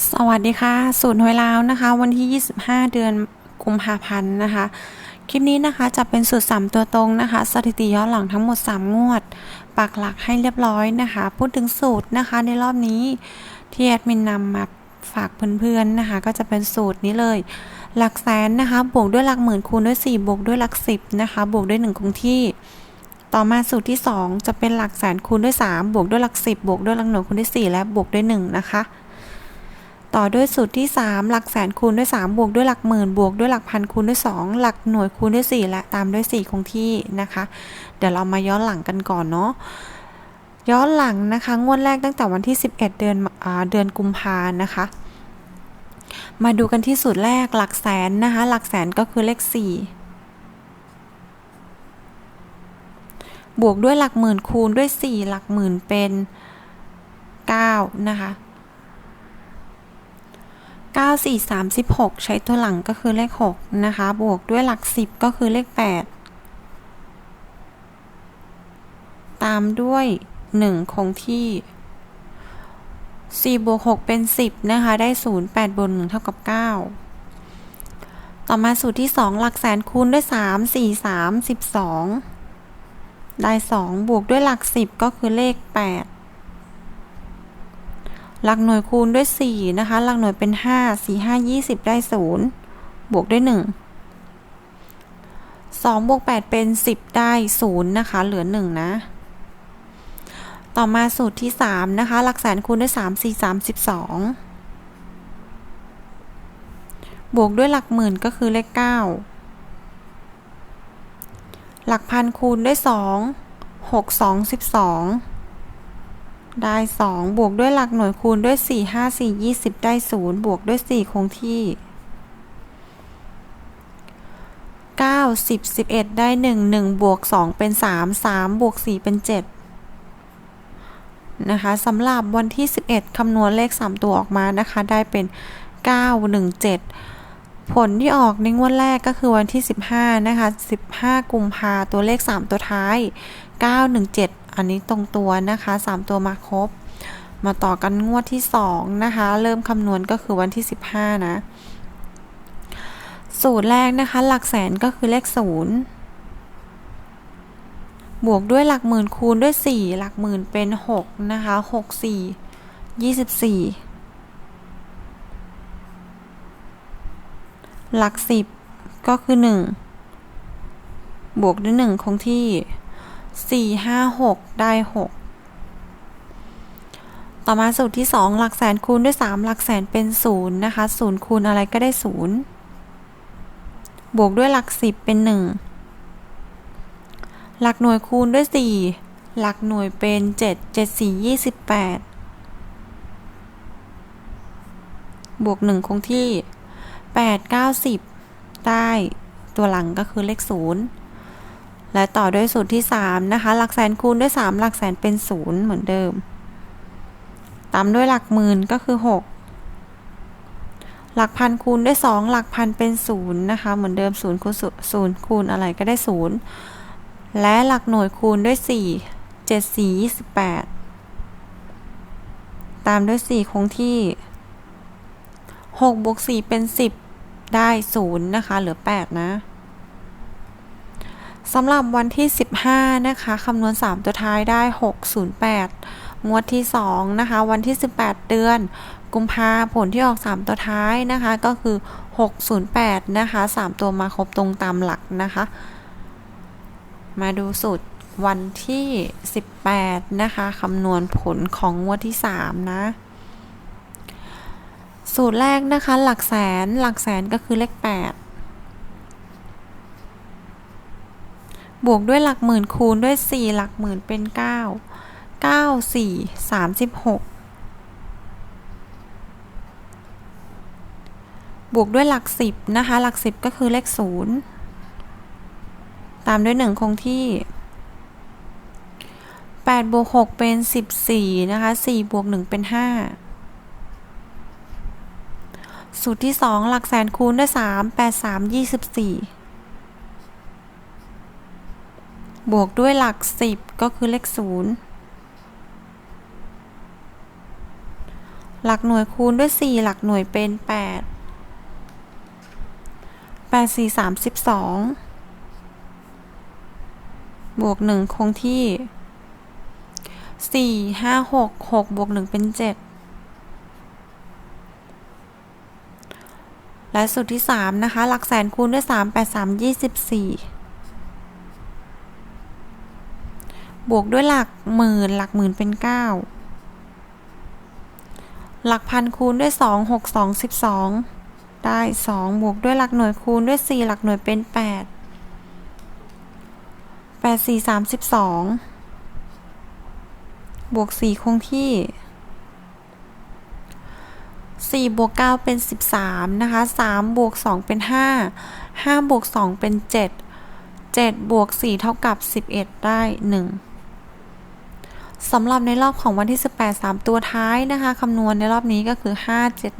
สวัสดีค่ะ สูตรหวยลาวนะคะ วันที่ 25 เดือนกุมภาพันธ์นะคะ คลิปนี้นะคะจะเป็นสูตร 3 ตัวตรงนะคะ สถิติย้อนหลังทั้งหมด 3 งวด ปักหลักให้เรียบร้อยนะคะ พูดถึงสูตรนะคะในรอบนี้ที่แอดมินนำมาฝากเพื่อนๆนะคะ ก็จะเป็นสูตรนี้เลย หลักแสนนะคะ บวกด้วยหลักหมื่นคูณด้วย 4 บวกด้วยหลัก 10 นะคะ บวกด้วย 1 คงที่ ต่อมาสูตรที่ 2 จะเป็นหลักแสนคูณด้วย 3 บวกด้วยหลัก 10 บวกด้วยหลักหน่วยคูณด้วย 4 และบวกด้วย 1 นะคะ ต่อด้วยสูตรที่ 3 หลักแสนคูณด้วย 3 บวกด้วยหลักหมื่นบวกด้วยหลักพันคูณด้วย 2 หลักหน่วยคูณด้วย 4 และตามด้วย 4 คงที่นะคะ เดี๋ยวเรามาย้อนหลังกันก่อนเนาะย้อนหลังนะคะงวดแรกตั้งแต่วันที่ 11 เดือนอเดือนกุมภานะคะ มาดูกันที่สูตรแรกหลักแสนนะคะ หลักแสนก็คือเลข 4บวกด้วยหลักหมื่นคูณด้วย 4 หลักหมื่นเป็น 9 นะคะ 9 4 36ใช้ตัวหลังก็คือเลข 6 นะคะ บวกด้วยหลัก 10 ก็คือเลข 8 ตามด้วย 1 คงที่4บวก6เป็น 10 นะคะ ได้ 0 8บวก1เท่ากับ 9 ต่อมาสูตรที่ 2 หลักแสนคูณด้วย 3 4 3 12 ได้ 2 บวกด้วยหลัก 10 ก็คือเลข 8 หลักหน่วยคูณด้วย 4 นะคะ หลักหน่วยเป็น 5 4 5 20 ได้ 0 บวกด้วย 1 2บวก8เป็น 10 ได้ 0 นะคะ เหลือ 1 นะ ต่อมาสูตรที่ 3 นะคะ หลักแสนคูณด้วย 3 4 32บวกด้วยหลักหมื่นก็คือเลข 9 หลักพันคูณด้วย 2 6 2 12 ได้ 2 บวกด้วยหลักหน่วยคูณด้วย 4 5 4 20 ได้ 0 บวกด้วย 4 คงที่ 9 10 11 ได้ 1 1 บวก 2 เป็น 3 3 บวก 4 เป็น 7 นะคะสำหรับวันที่ 11 คำนวณเลข 3 ตัวออกมานะคะ ได้เป็น 917 ผลที่ออกในงวดแรกก็คือวันที่ 15 นะคะ 15 กุมภาตัวเลข 3 ตัวท้าย 917 อันนี้ตรงตัวนะคะ 3 ตัวมาครบ มาต่อกันงวดที่ 2 นะคะ เริ่มคำนวณก็คือวันที่ 15 นะ สูตรแรกนะคะ หลักแสนก็คือเลข 0 บวกด้วยหลักหมื่นคูณด้วย 4 หลักหมื่นเป็น 6 นะคะ 6 4 24 หลัก 10 ก็คือ 1 บวกด้วย 1 คงที่ สี่ห้าหกได้หกต่อมาสูตรที่สองหลักแสนคูณด้วยสามหลักแสนเป็นศูนย์นะคะศูนย์คูณอะไรก็ได้ศูนย์บวกด้วยหลักสิบเป็นหนึ่งหลักหน่วยคูณด้วยสี่หลักหน่วยเป็นเจ็ดเจ็ดสี่ยี่สิบแปดบวกหนึ่งคงที่แปดเก้าสิบได้ตัวหลังก็คือเลขศูนย์ และต่อด้วยสูตรที่ 3 นะคะ หลักแสนคูณด้วย 3 หลักแสนเป็น 0 เหมือนเดิม ตามด้วยหลักหมื่นก็คือ 6 หลักพันคูณด้วย 2 หลักพันเป็น 0 นะคะ เหมือนเดิม0คูณ0คูณอะไรก็ได้ 0 และหลักหน่วยคูณด้วย 4 7 4 28 ตามด้วย 4 คงที่ 6บวก4เป็น 10 ได้ 0 นะคะ เหลือ 8 นะ สำหรับวันที่ 15 นะคะคำนวณ 3 ตัวท้ายได้ 608 งวดที่ 2 นะคะ วันที่ 18 เดือน กุมภาผลที่ออก 3 ตัวท้ายนะคะ ก็คือ 608 นะคะ 3 ตัวมาครบตรงตามหลักนะคะ มาดูสูตรวันที่ 18 นะคะคำนวณผลของงวดที่ 3 นะ สูตรแรกนะคะ หลักแสน หลักแสนก็คือเลข 8 บวกด้วยหลักหมื่นคูณด้วย 4 หลักหมื่นเป็น 9 9 4 36 บวกด้วยหลัก 10 นะคะ หลัก 10 ก็คือเลข 0 ตามด้วย 1 คงที่8บวก6เป็น 14 นะคะ4บวก1เป็น 5 สูตรที่ 2 หลักแสนคูณด้วย 3 8 3 24 บวกด้วยหลัก 10 ก็คือเลข 0 หลักหน่วยคูณด้วย 4 หลักหน่วยเป็น 8 8 4 32 บวก 1 คงที่ 4 5 6 6 บวก 1 เป็น 7 และสูตรที่ 3 นะคะ หลักแสนคูณด้วย 3 8 3 24 บวกด้วยหลักหมื่นหลักหมื่นเป็น 9 หลักพันคูณด้วย 2 6 2 12 ได้ 2 บวกด้วยหลักหน่วยคูณด้วย 4 หลักหน่วยเป็น 8 8 4 32 บวก 4 คงที่ 4 บวก 9 เป็น 13 นะคะ 3 บวก 2 เป็น 5 5 บวก 2 เป็น 7 7 บวก 4 เท่ากับ 11 ได้ 1 สำหรับในรอบของวันที่ 18 3 ตัวท้ายนะคะคำนวณในรอบนี้ก็คือ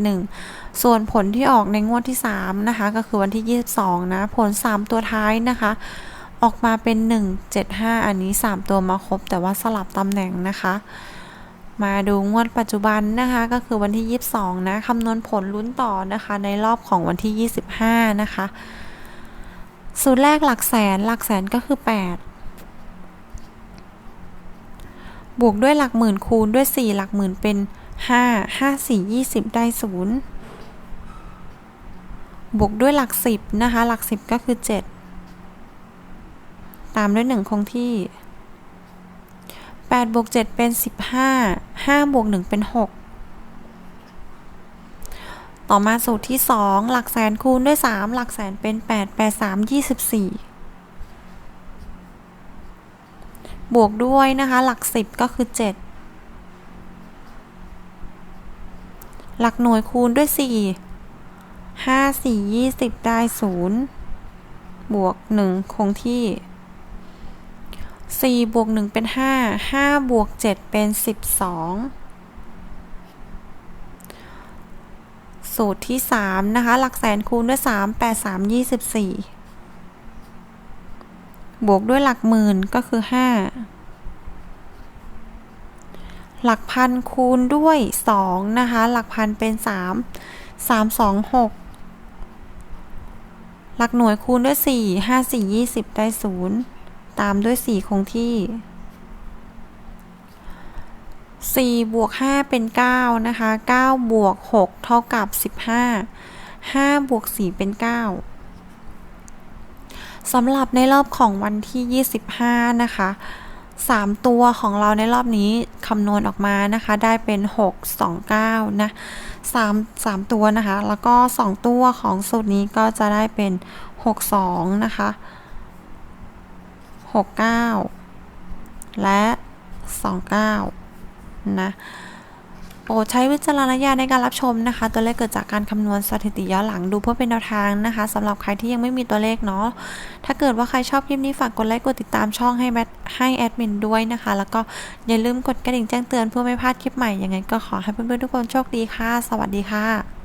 571 ส่วนผลที่ออกในงวดที่ 3 นะคะ ก็คือวันที่ 22 นะ ผล 3 ตัวท้ายนะคะ ออกมาเป็น 175 อันนี้ 3 ตัวมาครบ แต่ว่าสลับตำแหน่งนะคะ มาดูงวดปัจจุบันนะคะ ก็คือวันที่ 22 นะคำนวณผลลุ้นต่อนะคะ ในรอบของวันที่ 25 นะคะ สูตรแรกหลักแสนหลักแสนก็คือ 8 บวกด้วยหลักหมื่นคูณด้วย 4 หลักหมื่นเป็น 5 5 4 20 ได้ 0 บวกด้วยหลัก 10 นะคะ หลัก 10 ก็คือ 7 ตามด้วย 1 คงที่ 8 บวก 7 เป็น 15 5 บวก 1 เป็น 6ต่อมาสูตรที่ 2 หลักแสนคูณด้วย 3 หลักแสนเป็น 8 8 3 24 บวกด้วยนะคะ หลักสิบก็คือ 7 หลักหน่วยคูณด้วย 4 5 4 20 ได้ 0 บวก 1 คงที่ 4 บวก 1 เป็น 5 5 บวก 7 เป็น 12สูตรที่ 3 นะคะ หลักแสนคูณด้วย 3 8 3 24 บวกด้วยหลักหมื่นก็คือ 5 หลักพันคูณด้วย 2 นะคะ หลักพันเป็น 3 3 2 6 หลักหน่วยคูณด้วย 4 5 4 20 ได้ 0 ตามด้วย 4 คงที่ 4 บวก 5 เป็น 9 นะคะ 9 บวก 6 เท่ากับ 15 5 บวก 4 เป็น 9 สำหรับในรอบของวันที่ 25 นะคะ 3 ตัวของเราในรอบนี้คำนวณออกมานะคะ ได้เป็น 6 2 9 นะ3 3ตัวนะคะ แล้วก็ 2 ตัวของสูตรนี้ก็จะได้เป็น 6 2 นะคะ 6 9 และ 2 9 นะ โปรดใช้วิจารณญาณในการรับชมนะคะ ตัวเลขเกิดจากการคำนวณสถิติย้อนหลังดูเพื่อเป็นแนวทางนะคะสำหรับใครที่ยังไม่มีตัวเลขเนาะถ้าเกิดว่าใครชอบคลิปนี้ฝากกดไลค์กดติดตามช่องให้แมทให้แอดมินด้วยนะคะ แล้วก็อย่าลืมกดกระดิ่งแจ้งเตือนเพื่อไม่พลาดคลิปใหม่ยังไงก็ขอให้เพื่อนๆทุกคนโชคดีค่ะ สวัสดีค่ะ